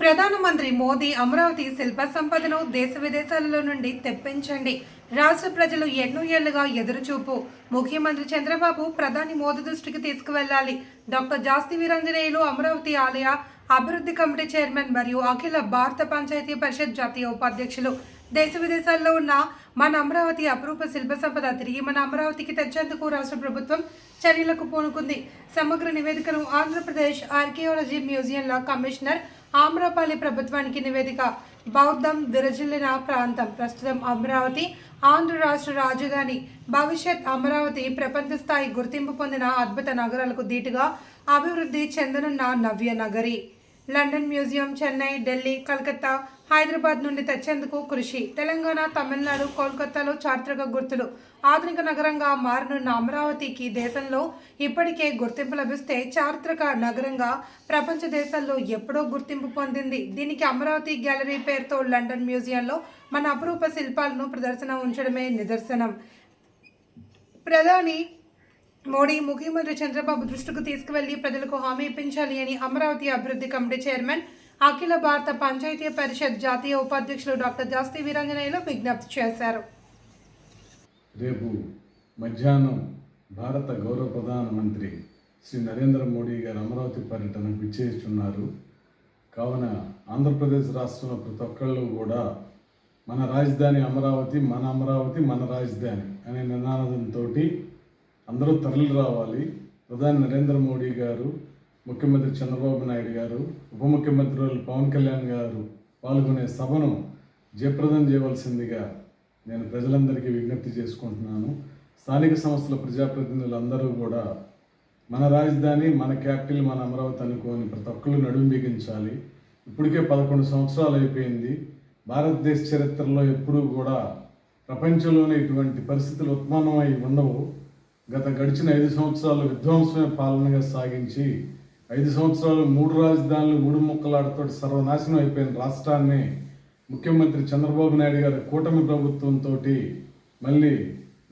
ప్రధానమంత్రి మోదీ అమరావతి శిల్ప సంపదను దేశ విదేశాలలో నుండి తెప్పించండి. రాష్ట్ర ప్రజలు ఎన్నో ఏళ్ళుగా ఎదురుచూపు. ముఖ్యమంత్రి చంద్రబాబు ప్రధాని మోదీ దృష్టికి తీసుకువెళ్ళాలి డాక్టర్ జాస్తి వీరంజనేయులు అమరావతి ఆలయ అభివృద్ధి కమిటీ చైర్మన్ మరియు అఖిల భారత పంచాయతీ పరిషత్ జాతీయ ఉపాధ్యక్షులు. దేశ విదేశాల్లో ఉన్న మన అమరావతి అపరూప శిల్ప సంపద తిరిగి మన అమరావతికి తెచ్చేందుకు రాష్ట్ర ప్రభుత్వం చర్యలకు పూనుకుంది. సమగ్ర నివేదికను ఆంధ్రప్రదేశ్ ఆర్కియాలజీ మ్యూజియంల కమిషనర్ ఆమ్రపాలి ప్రభుత్వానికి నివేదిక. బౌద్ధం విరజిల్లిన ప్రాంతం. ప్రస్తుతం అమరావతి ఆంధ్ర రాష్ట్ర రాజధాని. భవిష్యత్ అమరావతి ప్రపంచ స్థాయి గుర్తింపు పొందిన అద్భుత నగరాలకు ధీటుగా అభివృద్ధి చెందనున్న నవ్య నగరి. లండన్ మ్యూజియం చెన్నై ఢిల్లీ కలకత్తా హైదరాబాద్ నుండి తెచ్చేందుకు కృషి. తెలంగాణ తమిళనాడు కోల్కతాలో చారిత్రక గుర్తులు. ఆధునిక నగరంగా మారనున్న అమరావతికి దేశంలో ఇప్పటికే గుర్తింపు లభిస్తే చారిత్రక నగరంగా ప్రపంచ దేశాల్లో ఎప్పుడో గుర్తింపు పొందింది. దీనికి అమరావతి గ్యాలరీ పేరుతో లండన్ మ్యూజియంలో మన అపరూప శిల్పాలను ప్రదర్శన ఉంచడమే నిదర్శనం. ప్రధాని మోడీ ముఖ్యమంత్రి చంద్రబాబు దృష్టికి తీసుకువెళ్ళి ప్రజలకు హామీ ఇప్పించాలి అని అమరావతి అభివృద్ధి కమిటీ చైర్మన్ అఖిల భారత పంచాయతీ పరిషత్ జాతీయ ఉపాధ్యక్షులు డాక్టర్ జాస్తి వీరాంజనేయులు విజ్ఞప్తి చేశారు. రేపు మధ్యాహ్నం భారత గౌరవ ప్రధానమంత్రి శ్రీ నరేంద్ర మోడీ గారు అమరావతి పర్యటనకు విచ్చేస్తున్నారు. కావున ఆంధ్రప్రదేశ్ రాష్ట్రంలో ప్రతి ఒక్కళ్ళు కూడా మన రాజధాని అమరావతి మన అమరావతి మన రాజధాని అనే నినాదంతో అందరూ తరలి రావాలి ప్రధాని నరేంద్ర మోడీ గారు ముఖ్యమంత్రి చంద్రబాబు నాయుడు గారు ఉప ముఖ్యమంత్రులు పవన్ కళ్యాణ్ గారు పాల్గొనే సభను జయప్రదం చేయవలసిందిగా నేను ప్రజలందరికీ విజ్ఞప్తి చేసుకుంటున్నాను. స్థానిక సంస్థల ప్రజాప్రతినిధులందరూ కూడా మన రాజధాని మన క్యాపిటల్ మన అమరావతి అనుకోని ప్రతి ఒక్కరు నడుము బిగించాలి. ఇప్పటికే పదకొండు సంవత్సరాలు అయిపోయింది. భారతదేశ చరిత్రలో ఎప్పుడూ కూడా ప్రపంచంలోనే ఇటువంటి పరిస్థితులు ఉత్పన్నమై ఉండవు. గత గడిచిన ఐదు సంవత్సరాలు విధ్వంసమైన పాలనగా సాగించి ఐదు సంవత్సరాలు మూడు రాజధానులు మూడు ముక్కలాటతో సర్వనాశనం అయిపోయిన రాష్ట్రాన్ని ముఖ్యమంత్రి చంద్రబాబు నాయుడు గారి కూటమి ప్రభుత్వంతో మళ్ళీ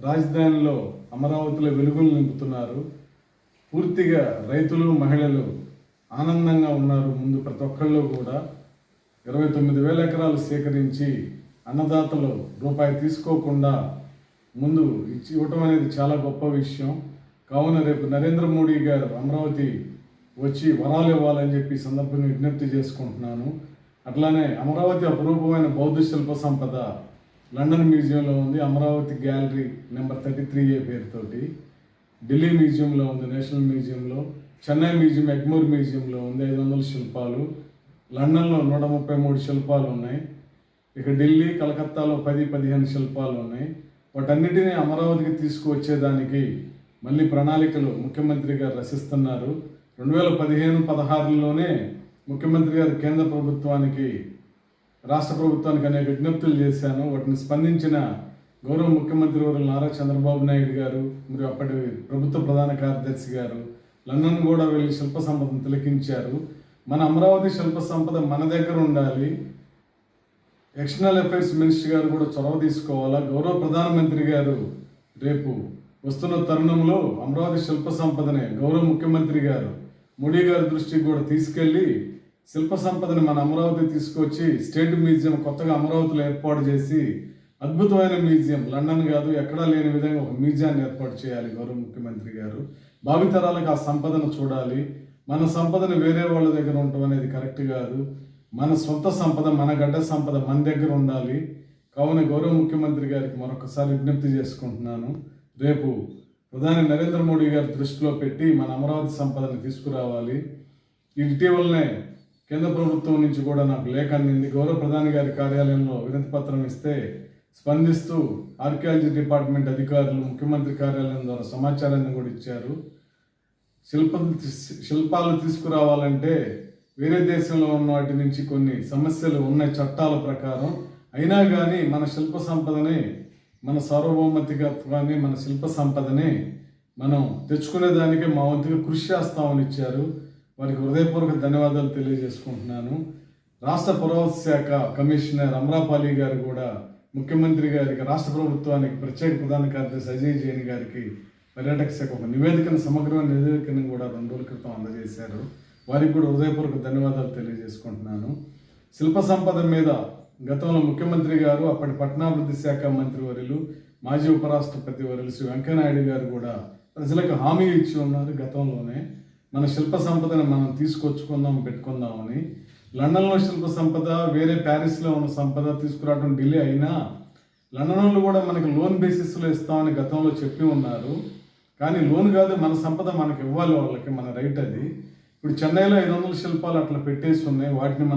రాజధానిలో అమరావతిలో వెలుగులు నింపుతున్నారు. పూర్తిగా రైతులు మహిళలు ఆనందంగా ఉన్నారు ముందు ప్రతి ఒక్కళ్ళు కూడా. ఇరవై తొమ్మిది వేల ఎకరాలు సేకరించి అన్నదాతలు రూపాయి తీసుకోకుండా ముందు ఇచ్చి ఇవ్వటం అనేది చాలా గొప్ప విషయం. కావున రేపు నరేంద్ర మోడీ గారు అమరావతి వచ్చి వరాలు ఇవ్వాలని చెప్పి సందర్భాన్ని సందర్భంగా విజ్ఞప్తి చేసుకుంటున్నాను. అట్లానే అమరావతి అపురూపమైన బౌద్ధ శిల్ప సంపద లండన్ మ్యూజియంలో ఉంది. Amaravati gallery number thirty three A పేరుతోటి. ఢిల్లీ మ్యూజియంలో ఉంది నేషనల్ మ్యూజియంలో. చెన్నై మ్యూజియం ఎగ్మూర్ మ్యూజియంలో ఉంది. ఐదు వందల శిల్పాలు. లండన్లో నూట ముప్పై మూడు శిల్పాలు ఉన్నాయి. ఇక ఢిల్లీ కలకత్తాలో పది పదిహేను శిల్పాలు ఉన్నాయి. వాటన్నిటిని అమరావతికి తీసుకువచ్చేదానికి మళ్ళీ ప్రణాళికలు ముఖ్యమంత్రి గారు రచిస్తున్నారు. రెండు వేల పదిహేను పదహారులోనే ముఖ్యమంత్రి గారు కేంద్ర ప్రభుత్వానికి రాష్ట్ర ప్రభుత్వానికి అనేక విజ్ఞప్తులు చేశాను. వాటిని స్పందించిన గౌరవ ముఖ్యమంత్రి వారు నారా చంద్రబాబు నాయుడు గారు మరియు అప్పటి ప్రభుత్వ ప్రధాన కార్యదర్శి గారు లండన్ కూడా వెళ్ళి శిల్ప సంపదను తిలకించారు. మన అమరావతి శిల్ప సంపద మన దగ్గర ఉండాలి. ఎక్స్టర్నల్ అఫైర్స్ మినిస్టర్ గారు కూడా చొరవ తీసుకోవాలా? గౌరవ ప్రధానమంత్రి గారు రేపు వస్తున్న తరుణంలో అమరావతి శిల్ప సంపదనే గౌరవ ముఖ్యమంత్రి గారు మోడీ గారి దృష్టికి కూడా తీసుకెళ్ళి శిల్ప సంపదని మన అమరావతి తీసుకొచ్చి స్టేట్ మ్యూజియం కొత్తగా అమరావతిలో ఏర్పాటు చేసి అద్భుతమైన మ్యూజియం. లండన్ కాదు ఎక్కడా లేని విధంగా ఒక మ్యూజియాన్ని ఏర్పాటు చేయాలి గౌరవ ముఖ్యమంత్రి గారు. భావితరాలకు ఆ సంపదను చూడాలి. మన సంపదను వేరే వాళ్ళ దగ్గర ఉండటం అనేది కరెక్ట్ కాదు. మన సొంత సంపద మన గడ్డ సంపద మన దగ్గర ఉండాలి. కావున గౌరవ ముఖ్యమంత్రి గారికి మరొకసారి విజ్ఞప్తి చేసుకుంటున్నాను. రేపు ప్రధాని నరేంద్ర మోడీ గారి దృష్టిలో పెట్టి మన అమరావతి సంపదను తీసుకురావాలి. ఇటీవలనే కేంద్ర ప్రభుత్వం నుంచి కూడా నాకు లేఖ అందింది. గౌరవ ప్రధాని గారి కార్యాలయంలో వినతి పత్రం ఇస్తే స్పందిస్తూ ఆర్కియాలజీ డిపార్ట్మెంట్ అధికారులు ముఖ్యమంత్రి కార్యాలయం ద్వారా సమాచారాన్ని కూడా ఇచ్చారు. శిల్ప శిల్పాలు తీసుకురావాలంటే వేరే దేశంలో ఉన్న వాటి నుంచి కొన్ని సమస్యలు ఉన్నాయి చట్టాల ప్రకారం అయినా కానీ మన శిల్ప సంపదని మన సార్వభౌమతికత్వాన్ని మన శిల్ప సంపదని మనం తెచ్చుకునే దానికి మా వంతుగా కృషి చేస్తామని ఇచ్చారు. వారికి హృదయపూర్వక ధన్యవాదాలు తెలియజేసుకుంటున్నాను. రాష్ట్ర పురావస్తు శాఖ కమిషనర్ అమరాపాలి గారు కూడా ముఖ్యమంత్రి గారికి రాష్ట్ర ప్రభుత్వానికి ప్రత్యేక ప్రధాన కార్యదర్శి అజయ్ జైన్ గారికి పర్యాటక శాఖ ఒక నివేదికను సమగ్రమైన నివేదికను కూడా రెండు రోజుల క్రితం అందజేశారు. వారికి కూడా హృదయపూర్వక ధన్యవాదాలు తెలియజేసుకుంటున్నాను. శిల్ప సంపద మీద గతంలో ముఖ్యమంత్రి గారు అప్పటి పట్టణాభివృద్ధి శాఖ మంత్రి వర్యులు మాజీ ఉపరాష్ట్రపతి వర్యులు శ్రీ వెంకయ్యనాయుడు గారు కూడా ప్రజలకు హామీ ఇచ్చి ఉన్నారు గతంలోనే. మన శిల్ప సంపదను మనం తీసుకొచ్చుకుందాం పెట్టుకుందామని. లండన్లో శిల్ప సంపద వేరే ప్యారిస్లో ఉన్న సంపద తీసుకురావడం డిలే అయినా లండన్లో కూడా మనకి లోన్ బేసిస్లో ఇస్తామని గతంలో చెప్పి ఉన్నారు. కానీ లోన్ కాదు మన సంపద మనకి ఇవ్వాలి వాళ్ళకి మన రైట్ అది. ఇప్పుడు చెన్నైలో ఐదు వందల శిల్పాలు అట్లా పెట్టేసి ఉన్నాయి వాటిని మనం